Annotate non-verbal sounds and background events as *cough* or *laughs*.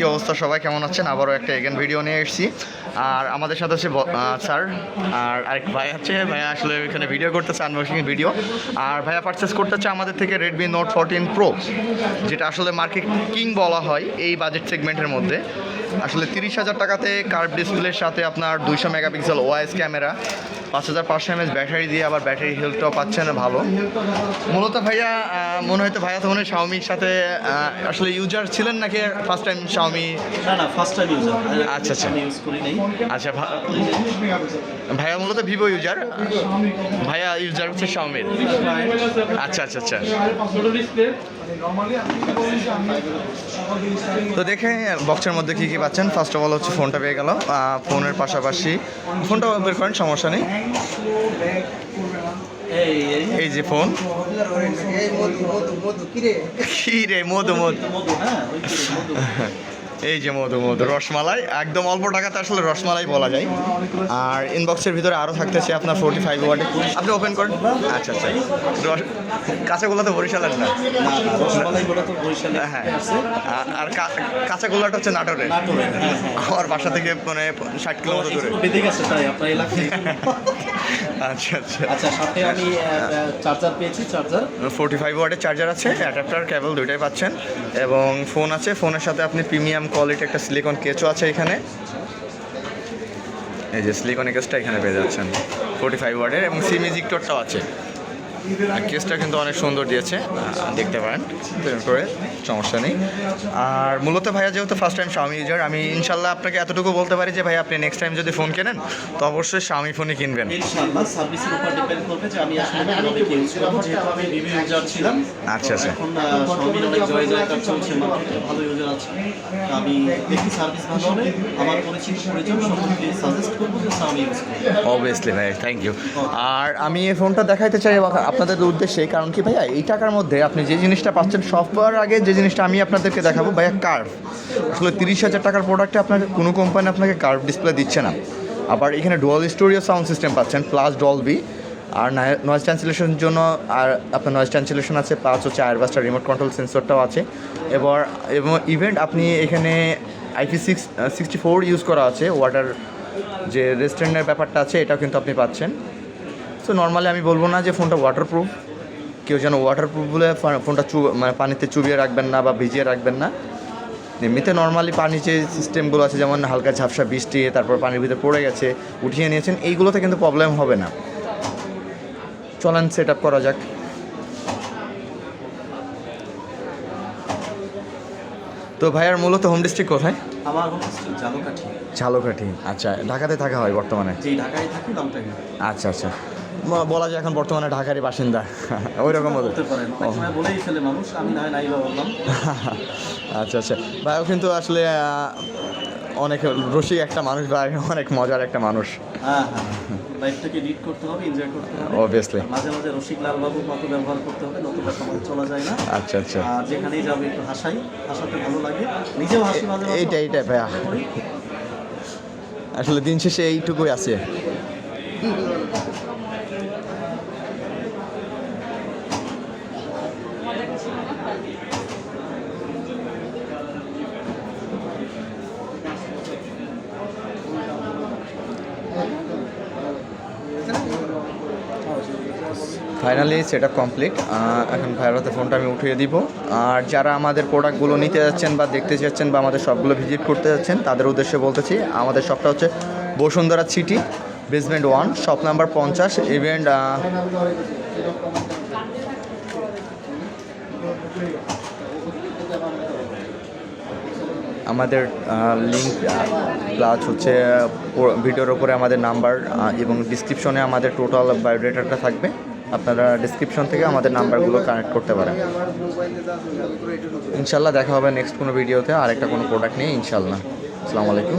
কি অবস্থা? সবাই কেমন আছেন? আবারও একটা এগেন ভিডিও নিয়ে এসেছি। আর আমাদের সাথে আছে স্যার, আর আরেক ভাই আছে। ভাইয়া আসলে এখানে ভিডিও করতেছে আনবক্সিং ভিডিও আর ভাইয়া পারচেস করতে হচ্ছে আমাদের থেকে রেডমি নোট ফোরটিন প্রো যেটা আসলে মার্কেট কিং বলা হয় এই বাজেট সেগমেন্টের মধ্যে। আসলে তিরিশ হাজার টাকাতে কার্ভ ডিসপ্লের সাথে আপনার দুইশো মেগাপিক্সেল ওয়াইস ক্যামেরা পাঁচ হাজার পাঁচশো এমএস ব্যাটারি দিয়ে আবার ব্যাটারি হেলথটাও পাচ্ছেন ভালো। মূলত ভাইয়া মনে হয়তো ভাইয়া তো মনে হয় শাওমির সাথে আসলে ইউজার ছিলেন নাকি ফার্স্ট টাইম শাওমি না না ফার্স্ট টাইম ইউজার আচ্ছা, আচ্ছা। ইউজ করি নাই। আচ্ছা ভাইয়া মূলত ভিভো ইউজার ভাইয়া ইউজার হচ্ছে শাওমির আচ্ছা আচ্ছা আচ্ছা। তো দেখে বক্সের মধ্যে কী কী পাচ্ছেন? ফার্স্ট অফ অল হচ্ছে ফোনটা পেয়ে গেল। ফোনের পাশাপাশি ফোনটা বের করেন সমস্যা নেই। এই যে ফোন। কি রে মধু মধু। হ্যাঁ এই যে মধু মধু রসমালাই। একদম অল্প টাকাতে আসলে রসমালাই বলা যায়। আর ইনবক্সের ভিতরে আরও থাকতেছে আপনার ফোর্টি ফাইভ ওয়ার্ডে আপনি ওপেন করেন। আচ্ছা আচ্ছা। রস কাঁচাগোলা তো বরিশালের না? বরিশালে হ্যাঁ আর কাঁচাগোলাটা হচ্ছে নাটোরের। নাটোরে হ্যাঁ আমার বাসা থেকে মানে ষাট কিলোমিটার দূরে। *laughs* আচ্ছা আচ্ছা। আচ্ছা সাথে আমি চার্জার পেয়েছি চার্জার ফোর্টি ফাইভ ওয়ার্ডের চার্জার আছে অ্যাডাপ্টার কেবল দুইটাই পাচ্ছেন। এবং ফোন আছে ফোনের সাথে আপনি প্রিমিয়াম কোয়ালিটি একটা সিলিকন কেচও আছে এখানে। এই যে সিলিকন কেসটা এখানে পেয়ে যাচ্ছেন ফোর্টি ফাইভ ওয়ার্ডের এবং সিমিজিক মিউজিকটাও আছে। কেসটা কিন্তু অনেক সুন্দর দিয়েছে। দেখতে পারেন প্রেম করে সমস্যা নেই। আর মূলত ভাইয়া যেহেতু ফার্স্ট টাইম স্বামী ইউজার আমি ইনশাল্লাহ আপনাকে এতটুকু বলতে পারি যে ভাই আপনি নেক্সট টাইম যদি ফোন কেনেন তো অবশ্যই স্বামী ফোনই কিনবেন। আচ্ছা, আচ্ছা। অবভিয়াসলি ভাই থ্যাংক ইউ আর আমি এই ফোনটা দেখাইতে চাই আপনাদের উদ্দেশ্যে, কারণ কি ভাইয়া, এই টাকার মধ্যে আপনি যে জিনিসটা পাচ্ছেন সবার আগে যে জিনিসটা আমি আপনাদেরকে দেখাবো, ভাইয়া কার্ভ আসলে তিরিশ হাজার টাকার প্রোডাক্টে আপনাকে কোনো কোম্পানি আপনাকে কার্ভ ডিসপ্লে দিচ্ছে না। আবার এখানে ডুয়াল স্টোরিও সাউন্ড সিস্টেম পাচ্ছেন প্লাস ডলবি আর নয়েজ ক্যান্সেলেশনের জন্য, আর আপনার নয়েজ ক্যান্সেলেশন আছে প্লাস হচ্ছে আয়ারবাসটা রিমোট কন্ট্রোল সেন্সরটাও আছে। এবার, এবং ইভেন্ট আপনি এখানে IP six sixty four use করা আছে ওয়াটার যে রেস্টুরেন্টের ব্যাপারটা আছে, এটাও কিন্তু আপনি পাচ্ছেন। সো নর্মালি আমি বলব না যে ফোনটা ওয়াটারপ্রুফ কেউ যেন ওয়াটারপ্রুফ বলে ফোনটা চু মানে পানিতে চুবিয়ে রাখবেন না বা ভিজিয়ে রাখবেন না। এমনিতে নর্মালি পানি যে সিস্টেমগুলো আছে যেমন হালকা ঝাপসা বৃষ্টি তারপর পানির ভিতরে পড়ে গেছে উঠিয়ে নিয়েছেন এইগুলোতে কিন্তু প্রবলেম হবে না। চলেন সেট আপ করা যাক। তো ভাইয়ার মূলত হোম ডিস্ট্রিক্ট কোথায়? আমার হচ্ছে জালকাঠি ঝালকাঠি। আচ্ছা ঢাকাতে থাকা হয় বর্তমানে? ঢাকায় থাকি আচ্ছা আচ্ছা। বলা যায় এখন বর্তমানে ঢাকারই বাসিন্দা। ওই রকম হয় আচ্ছা আচ্ছা। ভাইও কিন্তু আসলে অনেক রসিক একটা মানুষ বা অনেক মজার একটা মানুষ। হ্যাঁ হ্যাঁ। লাইফটাকে লিড করতে হবে এনজয় করতে হবে। অবভিয়াসলি মাঝে মাঝে রসিক ব্যবহার করতে হবে নতুবা সমাজে চলা যায় না। আচ্ছা আচ্ছা। আর যেখানেই যাবে একটু হাসাই হাসাতে ভালো লাগে। নিজেও হাসি মাঝে মাঝে। এইটা এইটা ভাইয়া। আসলে দিন শেষে এইটুকুই আছে। ফাইনালি সেট কমপ্লিট এখন ভাইয়ের হাতে ফোনটা আমি উঠিয়ে দিব। আর যারা আমাদের প্রোডাক্টগুলো নিতে যাচ্ছেন বা দেখতে যাচ্ছেন বা আমাদের শপগুলো ভিজিট করতে যাচ্ছেন, তাদের উদ্দেশ্যে বলতেছি, আমাদের শপটা হচ্ছে Bashundhara city basement one shop number পঞ্চাশ ইভেন্ট আমাদের লিঙ্ক প্লাস হচ্ছে ভিডিওর ওপরে আমাদের নাম্বার এবং ডিসক্রিপশনে আমাদের টোটাল বায়োডেটাটা থাকবে। আপনারা ডিসক্রিপশন থেকে আমাদের নাম্বারগুলো কানেক্ট করতে পারেন। ইনশাল্লাহ দেখা হবে নেক্সট কোনো ভিডিওতে আরেকটা কোনো প্রোডাক্ট নিয়ে ইনশাল্লাহ আসসালামু আলাইকুম।